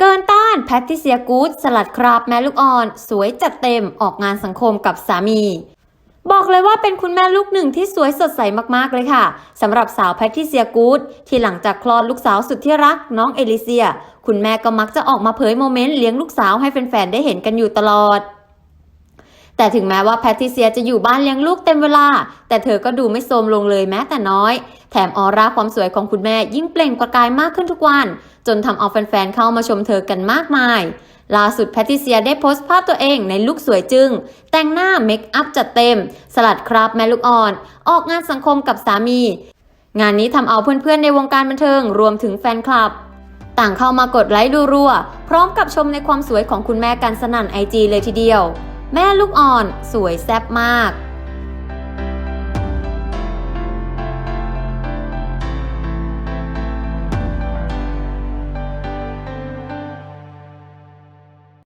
เกินต้านแพทติเซียกูดสลัดคราบแม่ลูกอ่อน สวยจัดเต็มออกงานสังคมกับสามี บอกเลยว่าเป็นคุณแม่ลูกหนึ่งที่สวยสดใสมากๆเลยค่ะสำหรับสาวแพทติเซียกูดที่หลังจากคลอดลูกสาวสุดที่รักน้องเอลิเซีย คุณแม่ก็มักจะออกมาเผยโมเมนต์เลี้ยงลูกสาวให้แฟนๆได้เห็นกันอยู่ตลอด แต่ถึงแม้ว่าแพทริเซียจะอยู่บ้านเลี้ยงลูกเต็มเวลา แต่เธอก็ดูไม่โทรมลงเลยแม้แต่น้อย แถมออร่าความสวยของคุณแม่ยิ่งเปล่งประกายมากขึ้นทุกวัน จนทำเอาแฟนๆเข้ามาชมเธอกันมากมายล่าสุดแพทริเซียได้โพสต์ภาพตัวเองในลุคสวยจึง แต่งหน้าเมคอัพจัดเต็ม สลัดคราบแม่ลูกอ่อน ออกงานสังคมกับสามี งานนี้ทำเอาเพื่อนๆในวงการบันเทิงรวมถึงแฟนคลับ ต่างเข้ามากดไลค์ดูรัว พร้อมกับชมในความสวยของคุณแม่กันสนั่นไอจีเลยทีเดียว แม่ลูกอ่อนสวยแซ่บมาก